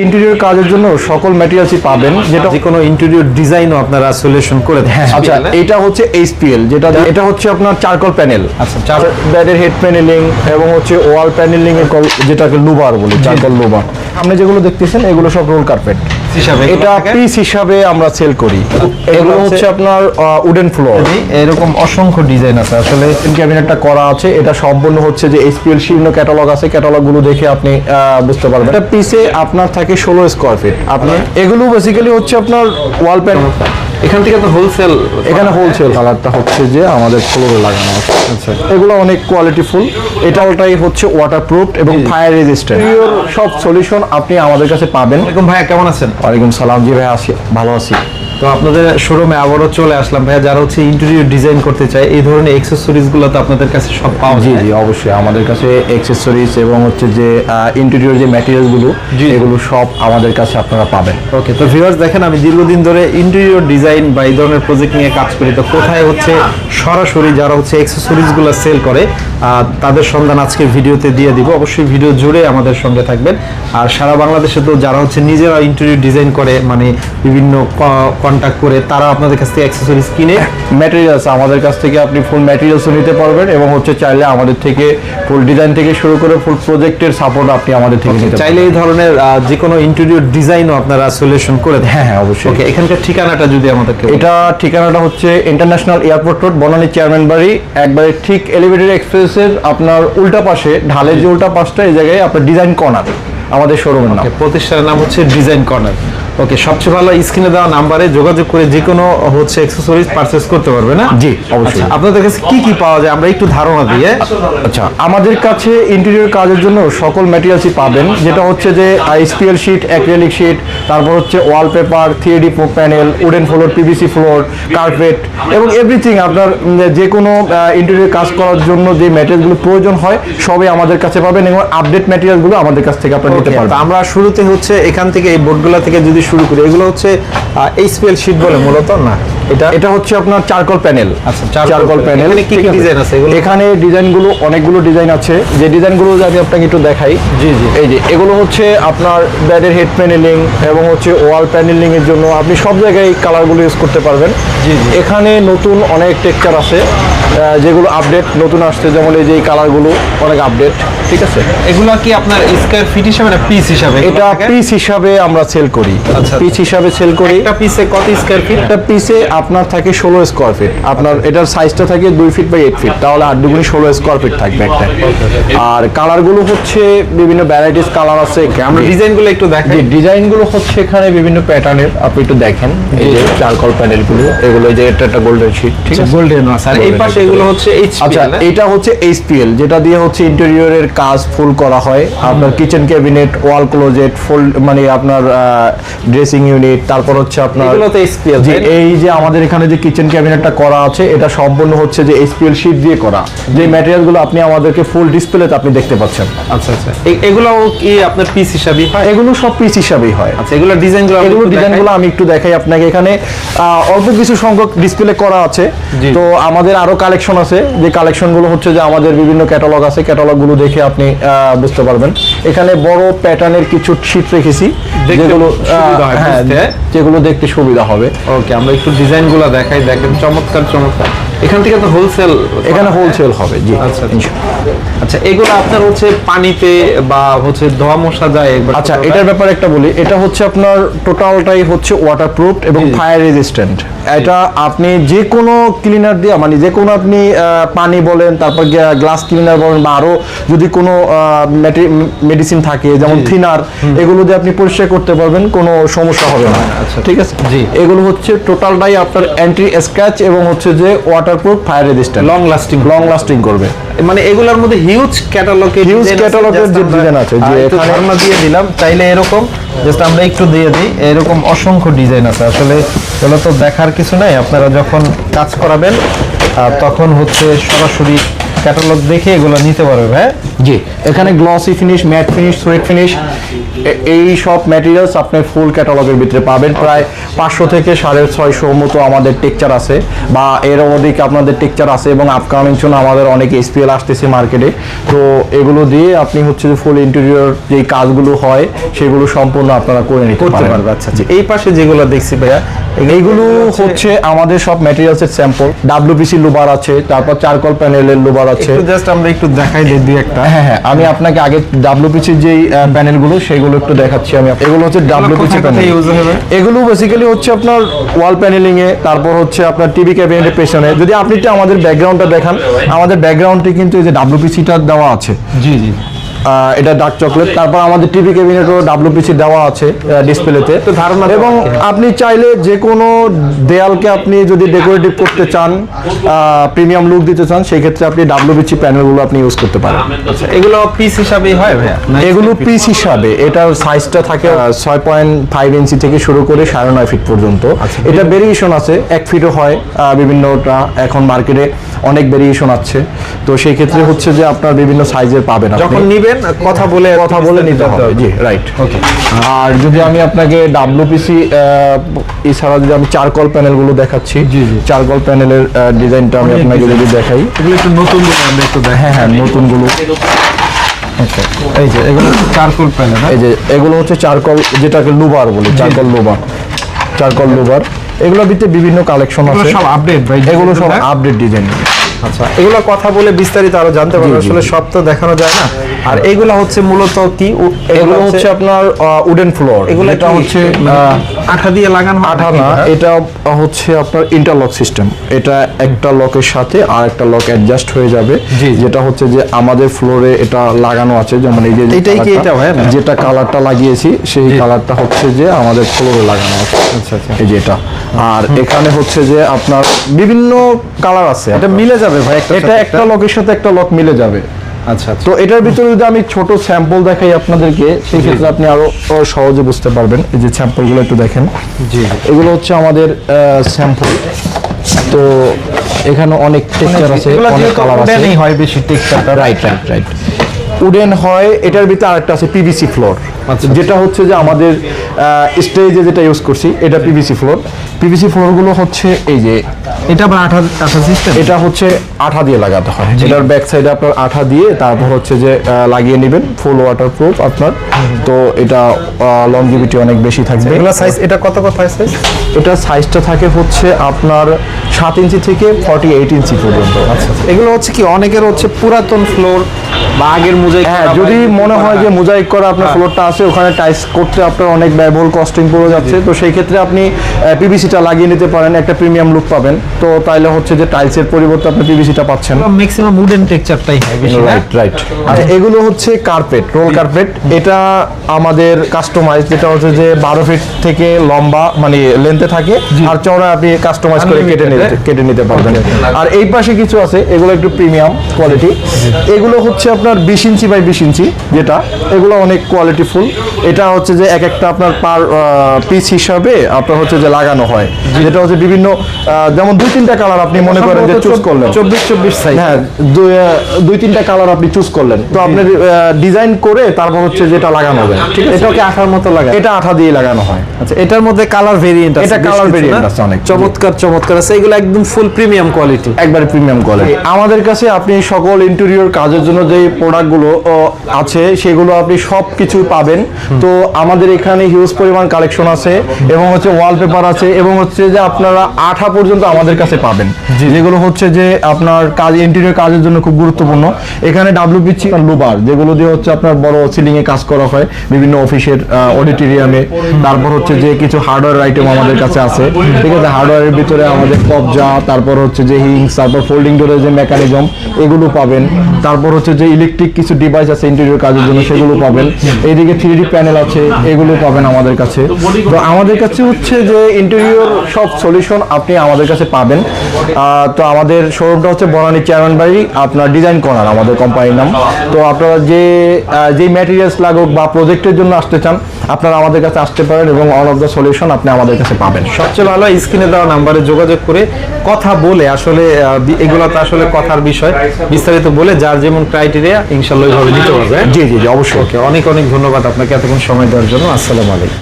Interior কাজের জন্য সকল ম্যাটেরিয়ালসই পাবেন যেটা যে কোনো ইন্টেরিয়র ডিজাইনও আপনারা সলিউশন করে দেন। আচ্ছা এটা হচ্ছে এইচপিএল যেটা এটা হচ্ছে আপনার চারকোল প্যানেল আচ্ছা, চার- ব্যাডের হেড প্যানেলিং এবং হচ্ছে ওয়াল প্যানেলিং এর যেটাকে লুবার বলে চারকল লুবার। আপনি যেগুলো দেখতেছেন এগুলো সব রোল কার্পেট হিসাবে এটা পিস হিসাবে আমরা সেল করি। এগুলো হচ্ছে আপনার উডেন ফ্লোর এরকম অসংখ্য ডিজাইন আছে। আসলে ক্যাবিনেটটা করা আছে। এটা সম্পূর্ণ হচ্ছে যে এইচপিএল শীর্ণ ক্যাটালগ আছে। ক্যাটালগগুলো দেখে আপনি বুঝতে পারবেন। এটা পিসে আপনার থাকে ষোলো স্কোয়ার ফিট আপনার এগুলো বেসিক্যালি হচ্ছে আপনার ওয়াল প্যান এখান থেকে তো হোলসেল এখানে হোলসেল কালারটা হচ্ছে যে আমাদের ফ্লোরে লাগানো আছে। আচ্ছা এগুলো অনেক কোয়ালিটি ফুল এটা ওটাই হচ্ছে ওয়াটারপ্রুফ এবং ফায়ার রেজিস্ট্যান্ট সব সলিউশন আপনি আমাদের কাছে পাবেন। এরকম ভাইয়া কেমন আছেন? ওয়ালাইকুম সালাম। জি ভাই আছি ভালো আছি। তো আপনাদের শোরুমে আবারও চলে আসলাম। ভাইয়া যারা হচ্ছে ইন্টেরিয়র ডিজাইন করতে চায় এই ধরনের অ্যাক্সেসরিজগুলো তো আপনাদের কাছে সব পাওয়া জি যায়। জি অবশ্যই। আমাদের কাছে অ্যাক্সেসরিজ এবং হচ্ছে যে ইন্টেরিয়র যে ম্যাটেরিয়ালসগুলো জি। এগুলো সব আমাদের কাছে আপনারা পাবেন। ওকে তো ভিউয়ার্স দেখেন আমি দীর্ঘদিন ধরে ইন্টেরিয়র ডিজাইন বা এই ধরনের প্রজেক্ট নিয়ে কাজ করি। তো কোথায় হচ্ছে সরাসরি যারা হচ্ছে অ্যাক্সেসরিজগুলো সেল করে তাদের সন্ধান আজকে ভিডিওতে দিয়ে দিব। অবশ্যই ভিডিও জুড়ে আমাদের সঙ্গে থাকবেন। আর সারা বাংলাদেশে তো যারা হচ্ছে নিজেরা ইন্টেরিয়র ডিজাইন করে মানে বিভিন্ন কন্ট্যাক্ট করে তারা আপনাদের কাছ থেকে অ্যাক্সেসরিজ কিনে ম্যাটেরিয়ালস আমাদের কাছ থেকে আপনি ফুল ম্যাটেরিয়ালসও নিতে পারবেন এবং হচ্ছে চাইলে আমাদের থেকে ফুল ডিজাইন থেকে শুরু করে ফুল প্রজেক্টের সাপোর্ট আপনি আমাদের থেকে নিতে চাইলে এই ধরনের যে কোনো ইন্টেরিয়র ডিজাইনও আপনারা সলিউশন করে হ্যাঁ হ্যাঁ অবশ্যই। ওকে এখানকার ঠিকানাটা যদি আমাদেরকে এটা ঠিকানাটা হচ্ছে international airport road Banani chairman বাড়ি একবারে ঠিক এলিভেটেড এক্সপ্রেসের আপনার উল্টা পাশে ঢালের যে উল্টা পাশটা এই জায়গায় আপনার ডিজাইন কর্নার আমাদের শোরুমের নাম। প্রতিষ্ঠানের নাম হচ্ছে ডিজাইন কর্নার ওকে সবচেয়ে ভালো স্ক্রিনে দেওয়া নাম্বারে যোগাযোগ করে যে কোনো হচ্ছে অ্যাক্সেসরিজ পারচেজ করতে পারবে না? জি, অবশ্যই। আচ্ছা, আপনাদের কাছে কি কি পাওয়া যায়? আমরা একটু ধারণা দিয়ে। আচ্ছা আমাদের কাছে ইন্টেরিয়র কাজের জন্য সকল ম্যাটেরিয়ালসই পাবেন যেটা হচ্ছে যে আইসপিএল শিট অ্যাক্রিলিক শিট তারপর হচ্ছে wallpaper three D panel wooden floor PVC floor carpet এবং এভরিথিং আপনার যে কোনো ইন্টেরিয়র কাজ করার জন্য যে ম্যাটেরিয়ালগুলো প্রয়োজন হয় সবই আমাদের কাছে পাবেন এবং আপডেট ম্যাটেরিয়ালগুলো আমাদের কাছ থেকে আপনার নিতে পারবেন। আমরা শুরুতে হচ্ছে এখান থেকে এই বোর্ডগুলো থেকে যদি শুরু করি এগুলো হচ্ছে এইচপিএল শিট বলে মূলত না? এটা? এটা হচ্ছে আপনার চারকল প্যানেল। আচ্ছা, চারকল প্যানেল। কি কি design আছে এগুলো? এখানে ডিজাইনগুলো অনেকগুলো ডিজাইন আছে। যে ডিজাইনগুলো আমি আপনাকে একটু দেখাই। জি, জি। এই যে এগুলো হচ্ছে আপনার ব্যাডের হেড প্যানেলিং এবং হচ্ছে ওয়াল প্যানেলিং এর জন্য আপনি সব জায়গায় এই কালারগুলো ইউজ করতে পারবেন। জি, জি। এখানে নতুন অনেক টেক্সচার আছে যেগুলো আপডেট নতুন আসছে। যেমন এই যে এই কালারগুলো অনেক আপডেট ঠিক আছে? এগুলো কি আপনার স্কয়ার ফিট হিসাবে না পিস হিসাবে? এটা পিস হিসাবে আমরা সেল করি। আচ্ছা। পিস হিসাবে সেল করি। একটা পিসে কত স্কয়ার ফিট একটা পিসে আপনার থাকে ষোলো স্কোয়ার ফিট আপনার এটার সাইজটা থাকে দুই ফিট বাই এইট ফিট তাহলে আট দুগুনি ষোলো স্কোয়ার ফিট থাকবে একটা। আর কালারগুলো হচ্ছে বিভিন্ন ভ্যারাইটিস কালার আছে। আমরা ডিজাইনগুলো একটু দেখাই। যে ডিজাইনগুলো হচ্ছে এখানে বিভিন্ন প্যাটার্নের আপনি একটু দেখেন। এই যে চারকল প্যানেলগুলো এগুলো এই যে এটা একটা গোল্ডেন শিট ঠিক আছে? গোল্ডেন আছে আর এই পাশে এগুলো হচ্ছে আচ্ছা এটা হচ্ছে এইচপিএল যেটা দিয়ে হচ্ছে ইন্টেরিয়রের কাজ ফুল করা হয়। আপনার kitchen cabinet wall closet full মানে আপনার ড্রেসিং ইউনিট তারপর হচ্ছে আপনার এই যে আমাদের এখানে যে কিচেন ক্যাবিনেটটা করা আছে এটা সম্পূর্ণ হচ্ছে যে এইচপিএল শীট দিয়ে করা। যে ম্যাটেরিয়ালগুলো আপনি আমাদেরকে ফুল ডিসপ্লেতে আপনি দেখতে পাচ্ছেন। আচ্ছা আচ্ছা। এগুলো কি আপনার পিস হিসাবে হয়? এগুলো সব পিস হিসাবেই হয়। আচ্ছা এগুলো ডিজাইনগুলো এগুলো ডিজাইনগুলো আমি একটু দেখাই আপনাকে এখানে। অল্প কিছু সংখ্যক ডিসপ্লে করা আছে। তো আমাদের আরও কালেকশন আছে। যে কালেকশনগুলো হচ্ছে যে আমাদের বিভিন্ন ক্যাটালগ আছে। ক্যাটালগুলো দেখে আপনি বুঝতে পারবেন। এখানে বড় প্যাটার্নের কিছু শীট রেখেছি যেগুলো হয় হ্যাঁ। যেগুলো দেখতে সুবিধা হবে। ওকে আমরা একটু ডিজাইনগুলো দেখাই দেখেন চমৎকার চমৎকার। এখান থেকে তো হোলসেল এখানে হোলসেল হবে জি আচ্ছা, আচ্ছা। এগুলো আপনার হচ্ছে পানিতে বা হচ্ছে ধোয়া মশা যায় আচ্ছা এটার ব্যাপারে একটা বলি। এটা হচ্ছে আপনার টোটালটাই হচ্ছে ওয়াটারপ্রুফ এবং ফায়ার রেজিস্ট্যান্ট এটা আপনি যে কোনো ক্লিনার দিয়ে মানে যে কোনো আপনি পানি বলেন তারপর গ্লাস ক্লিনার বলেন বা আরও যদি কোনো মেডিসিন থাকে যেমন থিনার এগুলো দিয়ে আপনি পরিষ্কার করতে পারবেন কোনো সমস্যা হবে না। আচ্ছা। ঠিক আছে? জি। এগুলো হচ্ছে টোটালটাই আপনার অ্যান্টি স্ক্র্যাচ এবং হচ্ছে যে waterproof fire resistant long lasting long lasting করবে। মানে এগুলোর মধ্যে হিউজ ক্যাটালগে হিউজ ক্যাটালগের যে ডিজাইন আছে, যে এখানে- ধারণা দিয়ে দিলাম চাইলে এরকম জাস্ট আমরা একটু দিয়ে দিই এরকম অসংখ্য ডিজাইন আছে। আসলে এগুলো তো দেখার কিছু নাই আপনারা যখন কাজ করাবেন তখন হচ্ছে সরাসরি ক্যাটালগ দেখে এগুলো নিতে পারবে হ্যাঁ? জি এখানে glossy finish matte finish suede finish এই সব ম্যাটেরিয়ালস আপনি ফুল ক্যাটালগের ভিতরে পাবেন। প্রায় পাঁচশো থেকে সাড়ে ছয়শো মতো আমাদের টেকচার আছে বা এর অধিক আপনাদের টেকচার আছে এবং আপকামিং জন্য আমাদের অনেক এসপিএল আসতেছে মার্কেটে তো এগুলো দিয়ে আপনি হচ্ছে যে ফুল ইন্টেরিয়র যেই কাজগুলো হয় সেগুলো সম্পূর্ণ আপনারা করে নিতে করতে পারবেন আচ্ছা আচ্ছা। এই পাশে যেগুলো দেখছি ভাইয়া এইগুলো হচ্ছে আমাদের সব ম্যাটেরিয়ালসের স্যাম্পল ডাব্লিউপিসি লোবার আছে তারপর চারকল প্যানেলের লোবার আছে। জাস্ট আমরা একটু দেখাই দিই একটা। হ্যাঁ হ্যাঁ আমি আপনাকে আগে ডাব্লিউপিসির যেই প্যানেলগুলো সেগুলো একটু দেখাচ্ছি আমি এগুলো হচ্ছে ডাব্লিউপিসি প্যানেল এগুলো বেসিক্যালি হচ্ছে আপনার ওয়াল প্যানেলিং এ তারপর হচ্ছে আপনার টিভি ক্যাবিনেটের পেছনে। যদি আপনি একটু আমাদের ব্যাকগ্রাউন্ডটা দেখান আমাদের ব্যাকগ্রাউন্ডে কিন্তু এই যে ডাব্লিউপিসিটা দেওয়া আছে। জি জি। এটা ডার্ক চকলেট তারপর আমাদের টিভি ক্যাবিনেটও ডাব্লিউপিসি দেওয়া আছে ডিসপ্লেতে তো ধারণা এবং আপনি চাইলে যে কোনো দেয়ালকে আপনি যদি ডেকোরেটিভ করতে চান প্রিমিয়াম লুক দিতে চান সেই ক্ষেত্রে আপনি ডাব্লিউপিসি প্যানেলগুলো আপনি ইউজ করতে পারেন। আচ্ছা এগুলো পিস হিসাবেই হয় ভাইয়া? এগুলো পিস হিসাবে। এটার সাইজটা থাকে ছয় পয়েন্ট ফাইভ ইঞ্চি থেকে শুরু করে সাড়ে নয় ফিট পর্যন্ত। এটা ভেরিয়েশন আছে এক ফিটও হয় বিভিন্নটা এখন মার্কেটে অনেক ভেরিয়েশন আছে। তো সেই ক্ষেত্রে হচ্ছে যে আপনার বিভিন্ন সাইজের পাবেন আপনি। যখন নিবেন কথা বলে কথা বলে নিতে হবে। জি রাইট ওকে আর যদি আমি আপনাকে ডাব্লিউপিসি এছাড়া যদি আমি চারকল প্যানেলগুলো দেখাচ্ছি জি, জি। চারকল প্যানেলের ডিজাইনটা আমি আপনাকে যদি দেখাই। এগুলো একটু নতুন করে আমরা একটু দেখাই। হ্যাঁ হ্যাঁ নতুনগুলো আচ্ছা এই যে এগুলো চারকোল প্যানেল এই যে এগুলো হচ্ছে চারকল যেটাকে লুবার বলি চারকল লুবার। চারকল লুবার। এগুলোর ভিতরে বিভিন্ন কালেকশন এগুলো আছে সব আপডেট ভাই এগুলো সব? আপডেট ডিজাইন আচ্ছা এগুলো কথা বলে বিস্তারিত আরও জানতে পারব। আসলে সব তো দেখানো যায় না। আর এগুলো হচ্ছে মূলত কি? এগুলো হচ্ছে আপনার উডেন ফ্লোর এগুলো এটা হচ্ছে মানে আঠা দিয়ে লাগানো আঠা না এটা? হচ্ছে আপনার ইন্টারলক সিস্টেম এটা একটা লকের সাথে আর একটা লক অ্যাডজাস্ট হয়ে যাবে। যেটা হচ্ছে যে আমাদের ফ্লোরে এটা লাগানো আছে যেমন এই যে এটাই কি এটা ভাইয়া? না? যেটা কালারটা লাগিয়েছি সেই কালারটা হচ্ছে যে আমাদের ফ্লোরে লাগানো আছে। আচ্ছা আচ্ছা। এই যে এটা। আর এখানে হচ্ছে যে আপনার বিভিন্ন কালার আছে এটা মিলে যাবে ভাই এটা একটা লকের সাথে একটা লক মিলে যাবে। আচ্ছা আচ্ছা। তো এটার ভিতরে যদি আমি ছোট স্যাম্পল দেখাই আপনাদেরকে সেই ক্ষেত্রে আপনি আরও সহজে বুঝতে পারবেন। এই যে স্যাম্পলগুলো একটু দেখেন। জি এগুলো হচ্ছে আমাদের স্যাম্পল তো এখানে অনেক টেক্সচার আছে অনেক কালার আছে। হয় বেশি টেক্সচারটা রাইট রাইট রাইট উডেন হয় এটার ভিতরে আরেকটা আছে পিভিসি ফ্লোর আচ্ছা। যেটা হচ্ছে যে আমাদের স্টেজে যেটা ইউজ করছি এটা পিভিসি ফ্লোর পিভিসি ফ্লোরগুলো হচ্ছে এই যে এটা আবার আঠা আঠা সিস্টেম এটা হচ্ছে আঠা দিয়ে লাগাতে হয়। এটার ব্যাক সাইডে আপনার আঠা দিয়ে তারপর হচ্ছে যে লাগিয়ে নেবেন ফুল ওয়াটার প্রুফ আপনার। তো এটা লংজিভিটি অনেক বেশি থাকবে। এগুলো সাইজ এটা কত কত সাইজ এটা সাইজটা থাকে হচ্ছে আপনার সাত ইঞ্চি থেকে ফর্টি এইট ইঞ্চি পর্যন্ত। আচ্ছা এগুলো হচ্ছে কি অনেকের হচ্ছে পুরাতন ফ্লোর বা আগের মুজাই হ্যাঁ যদি মনে হয় যে মোজাইক করা আপনার হ্যাঁ। ফ্লোরটা আছে ওখানে টাইস করতে আপনার অনেক ব্যয়বহুল কস্টিং পড়ে যাচ্ছে। তো সেই ক্ষেত্রে আপনি পিভিসিটা লাগিয়ে নিতে পারেন একটা প্রিমিয়াম লুক পাবেন। তো তাইলে হচ্ছে যে টাইলসের পরিবর্তে আপনি পিভিসিটা পাচ্ছেন। ম্যাক্সিমাম উডেন টেক্সচারটাই হয় বেশি রাইট রাইট আচ্ছা এগুলো হচ্ছে কার্পেট রোল কার্পেট এটা আমাদের কাস্টমাইজ যেটা হচ্ছে যে বারো ফিট থেকে লম্বা মানে লেন্থে থাকে আর চওড়া আপনি কাস্টমাইজ করে কেটে নিতে কেটে নিতে পারবেন। আর এই পাশে কিছু আছে এগুলো একটু প্রিমিয়াম কোয়ালিটি এগুলো হচ্ছে আপনার বিশ ইঞ্চি বাই বিশ ইঞ্চি যেটা এগুলো অনেক কোয়ালিটি ফুল। এটা হচ্ছে যে এক একটা আপনার পার পিস হিসাবে আপনার হচ্ছে যে লাগানো হয়। যেটা হচ্ছে বিভিন্ন যেমন দুই তিনটা কালার আপনি মনে করেন যে চুজ করলেন। চব্বিশ চব্বিশ সাইজ হ্যাঁ দুই তিনটা কালার আপনি চুজ করলেন। তো আপনি ডিজাইন করে তারপর হচ্ছে যেটা লাগানো হবে। ঠিক আছে। এটাকে আঠার মতো লাগে এটা আঠা দিয়ে লাগানো হয়। আচ্ছা এটার মধ্যে কালার ভেরিয়েন্ট আছে। এটা variant না? আছে অনেক। চমৎকার চমৎকার আছে। এগুলো একদম ফুল প্রিমিয়াম কোয়ালিটি একবারে প্রিমিয়াম কোয়ালিটি আমাদের কাছে আপনি সকল ইন্টেরিয়র কাজের জন্য যে প্রোডাক্টগুলো আছে সেগুলো আপনি সব কিছু পাবেন। তো আমাদের এখানে হিউজ পরিমাণ কালেকশন আছে এবং হচ্ছে ওয়ালপেপার আছে এবং হচ্ছে যে আপনারা আঠা পর্যন্ত আমাদের কাছে পাবেন। যেগুলো হচ্ছে যে আপনার কাজ ইন্টেরিয়র কাজের জন্য খুব গুরুত্বপূর্ণ। এখানে ডাব্লিউপিসি লুবার যেগুলো দিয়ে হচ্ছে আপনার বড় সিলিং এ কাজ করা হয় বিভিন্ন অফিসের অডিটোরিয়ামে তারপর হচ্ছে যে কিছু হার্ডওয়্যার আইটেম আমাদের কাছে আছে। ঠিক আছে হার্ডওয়্যারের ভিতরে আমাদের কবজা তারপর হচ্ছে যে হিংস তারপর ফোল্ডিং ডোরের যে মেকানিজম এগুলো পাবেন। তারপর হচ্ছে যে ইলেকট্রিক কিছু ডিভাইস আছে ইন্টেরিয়র কাজের জন্য সেগুলো পাবেন। এইদিকে থ্রি ডি প্যানেল আছে এগুলো পাবেন আমাদের কাছে। তো আমাদের কাছে হচ্ছে যে ইন্টেরিয়র সব সলিউশন আপনি আমাদের কাছে পাবেন। তো আমাদের শোরুমটা হচ্ছে বনানী চেয়ারম্যান বাড়ি আপনার ডিজাইন কর্নার আমাদের কোম্পানির নাম। তো আপনারা যে যেই ম্যাটেরিয়ালস লাগুক বা প্রজেক্টের জন্য আসতে চান আপনারা আমাদের কাছে আসতে পারেন এবং অল অফ দ্য সলিউশন আপনি আমাদের কাছে পাবেন। সবচেয়ে ভালো স্ক্রিনে দেওয়া নাম্বারে যোগাযোগ করে কথা বলে আসলে এগুলো তো আসলে কথার বিষয়। বিস্তারিত বলে যার যেমন ক্রাইটেরিয়া ইনশাল্লাহ দিতে পারবে। জি জি জি অবশ্যই। অনেক অনেক ধন্যবাদ আপনাকে এতক্ষণ সময় দেওয়ার জন্য। আসসালাম আলাইকুম।